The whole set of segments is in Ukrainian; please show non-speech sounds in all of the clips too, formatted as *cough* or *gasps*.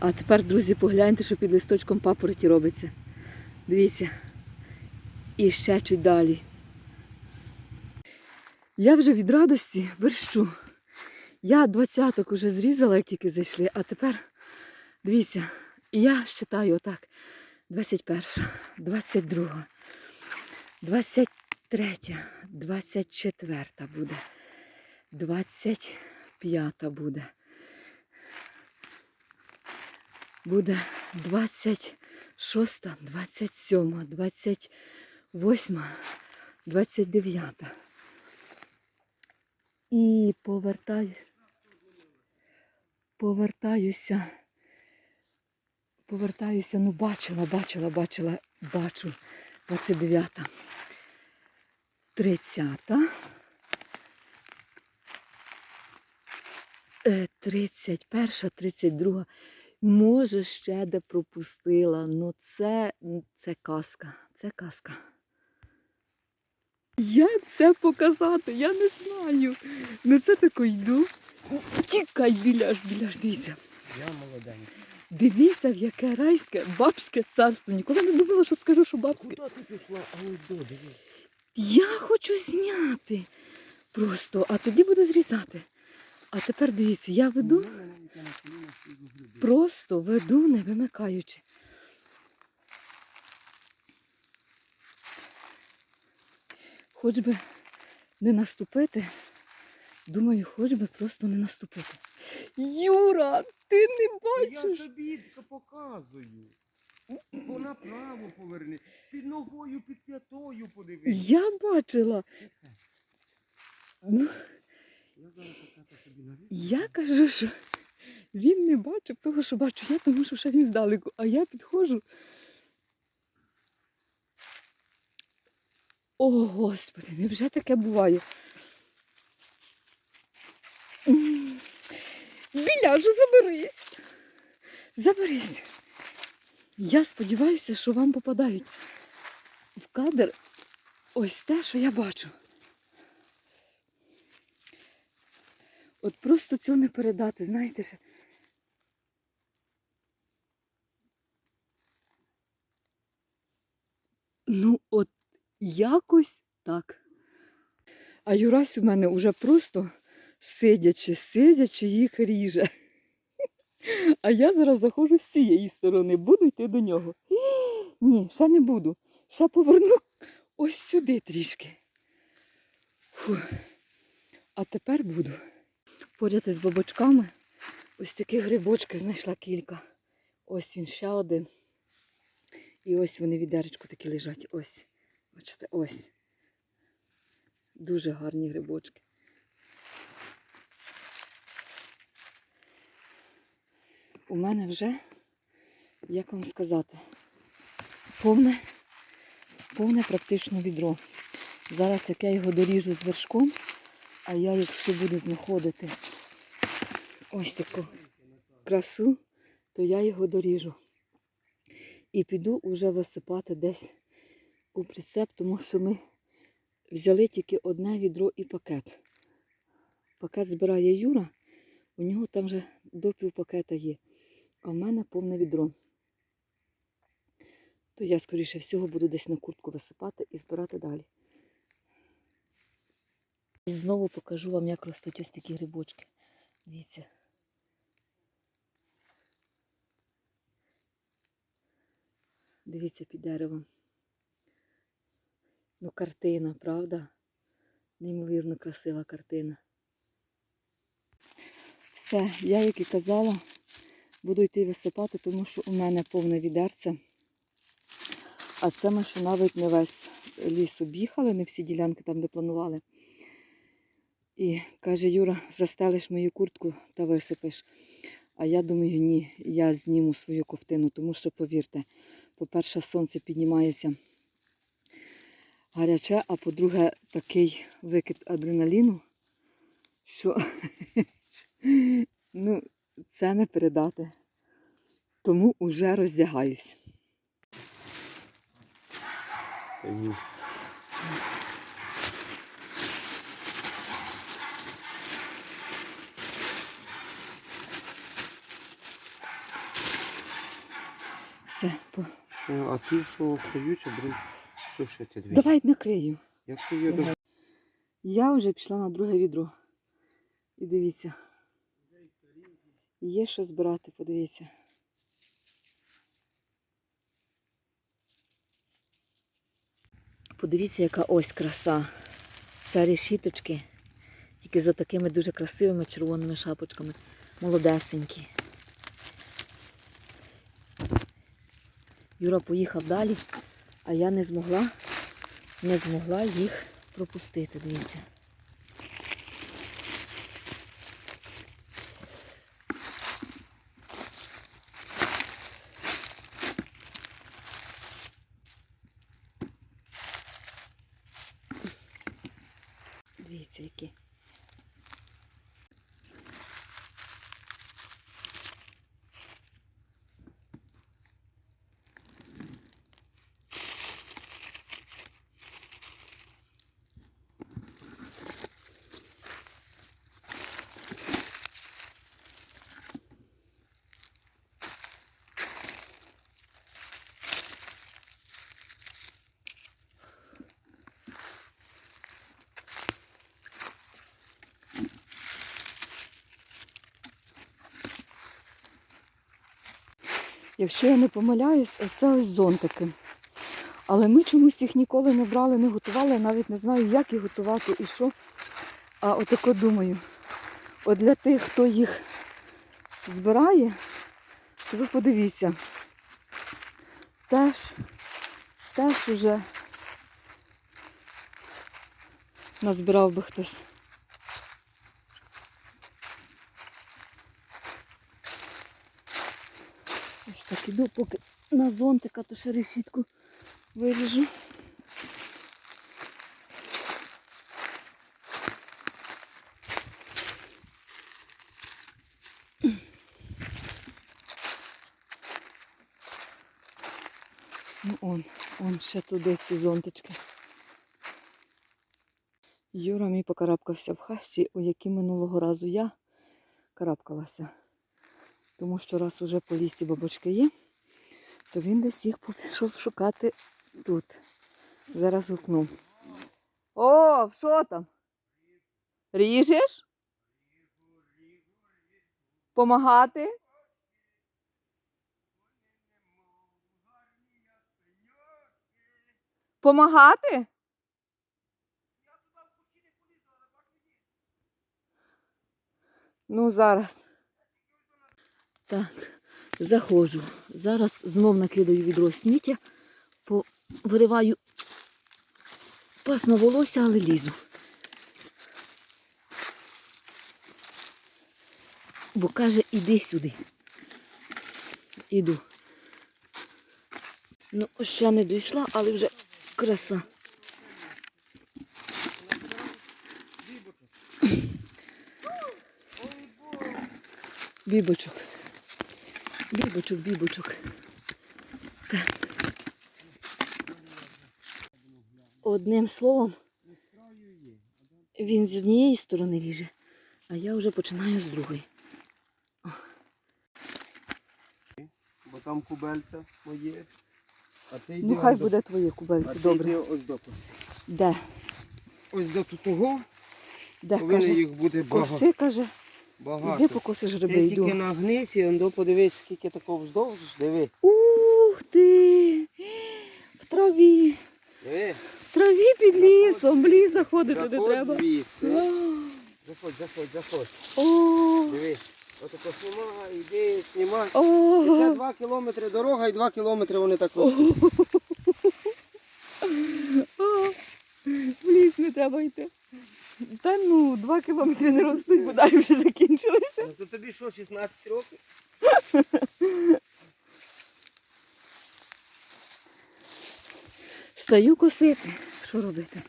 А тепер, друзі, погляньте, що під листочком папороті робиться. Дивіться. І ще чуть далі. Я вже від радості верщу. Я двадцяток уже зрізала, як тільки зайшли, а тепер дивіться, і я считаю отак. 21, 22, 23, 24 буде, 25 буде. Буде 26, 27, 28, 29. І повертаю, повертаюся, повертаюся, ну бачила, бачила, бачила, бачу. 29, 30, е, 31, 32. Може, ще де пропустила. Ну це, це казка. Це казка. Як це показати? Я не знаю. Ну це тако йду. Тікай, біляш, біляш, дивіться. Я молоденький. Дивіться, в яке райське, бабське царство. Ніколи не думала, що скажу, що бабське. Куди ти пішла? А ось до. Я хочу зняти. Просто, а тоді буду зрізати. А тепер дивіться, я веду, Просто веду, не вимикаючи. Хоч би не наступити. Думаю, хоч би просто не наступити. Юра, ти не Та Я бачиш? тобі показую. Бо направо поверни. Під ногою, під п'ятою подивись. Я бачила. Ну, Я зараз тобі. Я кажу, що він не бачив того, що бачу я, тому що ще він здалеку, а я підходжу. О, Господи, невже таке буває? Біляжу, заберись. Заберись. Я сподіваюся, що вам попадають в кадр ось те, що я бачу. От просто цього не передати, знаєте ще. Ну, от якось так. А Юрась у мене уже просто сидячи, сидячи, їх ріже. *laughs* А я зараз заходжу з цієї сторони, буду йти до нього. *gasps* Ні, ще не буду. Ще поверну ось сюди трішки. Фу. А тепер буду. Поряд із бабочками ось такі грибочки знайшла кілька. Ось він ще один. І ось вони відеречку такі лежать. Ось. Бачите, ось. Дуже гарні грибочки. У мене вже, як вам сказати, повне, повне практично відро. Зараз як я його доріжу з вершком, а я якщо буду знаходити ось таку красу, то я його доріжу. І піду уже висипати десь у прицеп, тому що ми взяли тільки одне відро і пакет. Пакет збирає Юра, у нього там вже до пів пакета є, а в мене повне відро. То я, скоріше всього, буду десь на куртку висипати і збирати далі. Знову покажу вам, як ростуть ось такі грибочки. Дивіться. Дивіться під деревом. Ну, картина, правда? Неймовірно красива картина. Все, я, як і казала, буду йти висипати, тому що у мене повне відерце. А це ми ще навіть не весь ліс об'їхали, не всі ділянки там, де планували. І каже, Юра, застелиш мою куртку та висипеш. А я думаю, ні, я зніму свою ковтину, тому що, повірте, по-перше, сонце піднімається гаряче, а по-друге, такий викид адреналіну, що ну, це не передати. Тому вже роздягаюсь. Все. Е, А ті, що остаються, будемо сушити дві. Давай накрию. Як це є до Я вже пішла на друге відро. І дивіться. Є що збирати, подивіться. Подивіться, яка ось краса. Це решіточки. Тільки за такими дуже красивими червоними шапочками. Молодесенькі. Юра поїхав далі, а я не змогла, не змогла їх пропустити, дивіться. Дивіться, які. Якщо я не помиляюсь, ось це ось зонтики. Але ми чомусь їх ніколи не брали, не готували, я навіть не знаю, як їх готувати і що. А отако думаю, от для тих, хто їх збирає, то ви подивіться, теж, теж уже назбирав би хтось. Ось поки на зонтика, то ще решітку виріжу. Ну он, он ще туди ці зонтички. Юра мій покарабкався в хащі, у якій минулого разу я карабкалася. Тому що раз уже по лісі бабочки є, то він десь їх пішов шукати тут. Зараз гукну. О, що там? Ріжеш? Помагати? Помагати? Ну, зараз. Так, заходжу. Зараз знов накидаю відро сміття, вириваю пасмо волосся, але лізу. Бо каже, іди сюди. Іду. Ну, ще не дійшла, але вже краса. Бібочок. Бібочок, бібочок. Так. Одним словом, він з однієї сторони ліже, а я вже починаю з другої. Бо там кубельце моє. А ти Ну хай буде твоє кубельце, ти добре. йди ось до. Де? Ось до того, Де каже? їх буде багато. Коси каже, багато. іди покосиш гриби, йду. тільки нагнись і он до подивись, скільки такого вздовж, диви. Ух ти! В траві. Диви. В траві під лісом, в ліс заходити не треба. звідси. Заходь, заходь, заходь. О, Диви. Отако знімай, іди, знімай. І це два кілометри дорога і два кілометри вони так ростуть. *laughs* В ліс не треба йти. Та ну, два кілометри не ростуть, бо далі вже закінчилися. Ну, То тобі що, 16 років? Стаю косити. Що робити?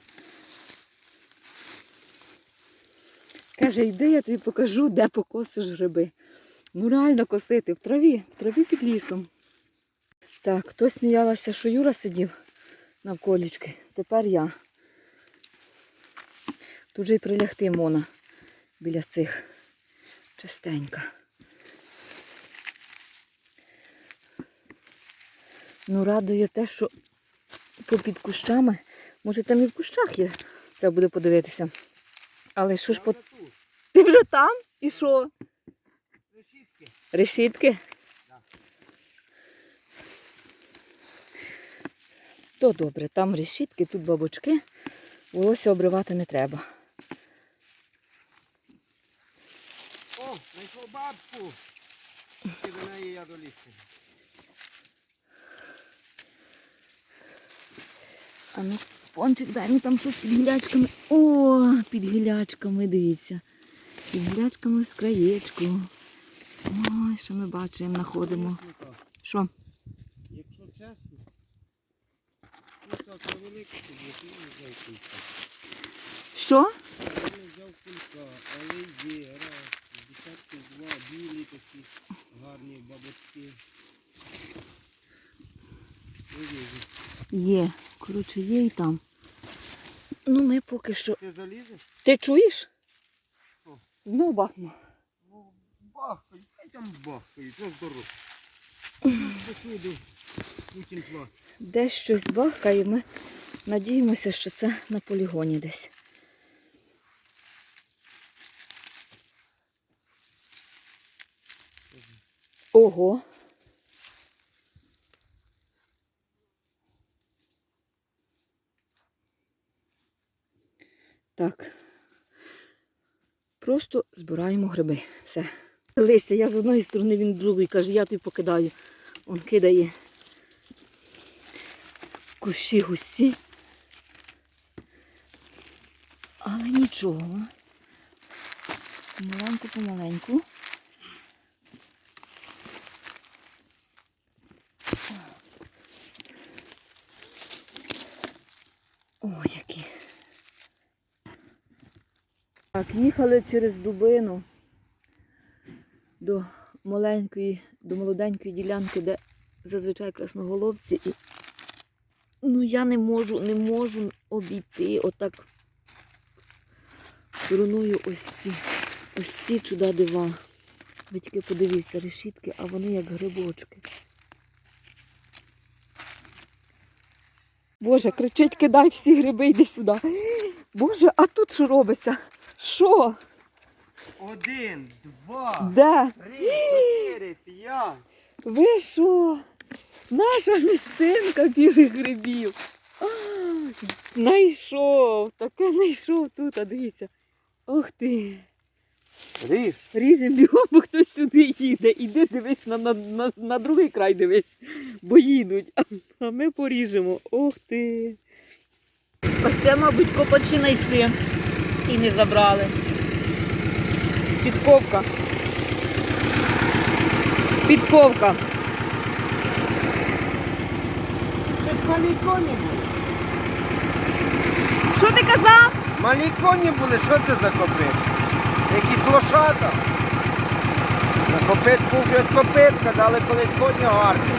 Каже, йди, я тобі покажу, де покосиш гриби. Ну реально косити, в траві, в траві під лісом. Так, хтось сміялася, що Юра сидів навколічки. Тепер я. Тут же й прилягти мона біля цих частенька. Ну, радує те, що попід кущами, може там і в кущах є, треба буде подивитися. Але що ж по... Ти вже там? І що? Решітки. Решітки? Так. То добре, там решітки, тут бабочки. Волосся обривати не треба. О, знайшов бабку. І до неї я долізти. А ну, пончик, дай мені там щось під гілячками. О, під гілячками, дивіться. Під гілячками з краєчку. Ой, що ми бачимо, знаходимо. Що? Якщо чесно, ну це велике тобі, я не взяв кулька. Що? Я не взяв кулька, але є, раз, десятки два, білі такі гарні бабочки. Є. Коротше, є і там. Ну, ми поки що. Ти залізеш? Ти чуєш? Що? Знов бахну. Ну, бахкай, хай там бахкають, ну здорово. Посуду, Путін платить. Десь щось бахкає, ми надіємося, що це на полігоні десь. Ого. Так. Просто збираємо гриби. Все. Лися, я з одної сторони, він другої каже, я тобі покидаю. Он кидає кущі гусі. Але нічого. Маленьку помаленьку. О, які. Так, їхали через дубину до маленької, до молоденької ділянки, де зазвичай красноголовці. І Ну, я не можу, не можу обійти отак стороною ось ці, ось ці чуда дива. Ви тільки подивіться, решітки, а вони як грибочки. Боже, кричить, кидай всі гриби, йди сюди. Боже, а тут що робиться? Що? Один, два, Де? три, чотири, п'ять. Ви що? Наша місцинка білих грибів. А, Найшов, таке знайшов тут, а дивіться. Ох ти. Ріж. Ріжем бігом, бо хтось сюди їде. Іди дивись на, на, на, на другий край дивись, бо їдуть. А, а ми поріжемо. Ох ти. Оце, мабуть, копачі знайшли і не забрали. Підковка. Підковка. Щось малі коні були. Що ти казав? Малі коні були, що це за копит? Якісь лошата. На копит був вже копитка, дали колись коні гарні.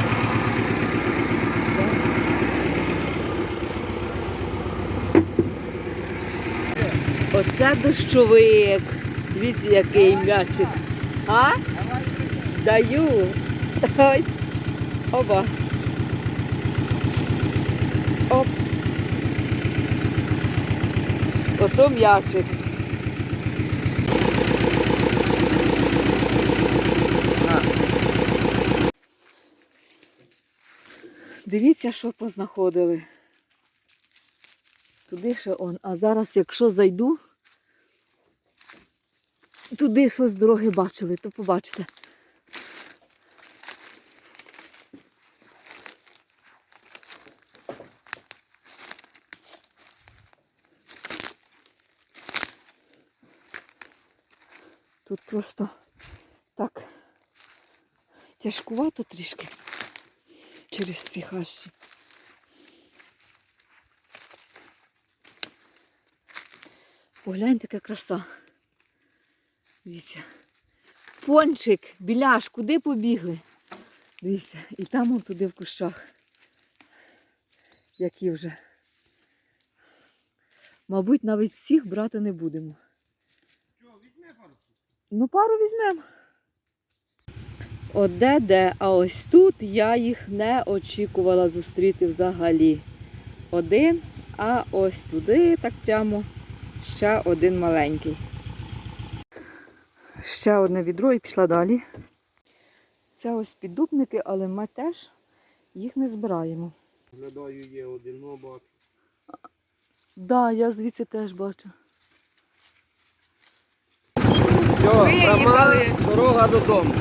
Оце дощовик. Дивіться, який м'ячик. А? Даю. Ой. Оба. Оп. Ото м'ячик. Дивіться, що познаходили. Туди ще он. А зараз, якщо зайду, туди що з дороги бачили, то побачите. Тут просто так тяжкувато трішки через ці хащі. Погляньте, яка краса. Дивіться. Пончик, біляш, куди побігли? Дивіться, і там он туди в кущах. Які вже. Мабуть, навіть всіх брати не будемо. Що, візьми пару? Ну, пару візьмемо. Оде де, а ось тут я їх не очікувала зустріти взагалі. Один, а ось туди так прямо ще один маленький. Ще одне відро і пішла далі. Це ось піддубники, але ми теж їх не збираємо. Глядаю, є один, ну бачу. Так, да, я звідси теж бачу. Все, Виїхали. дорога додому.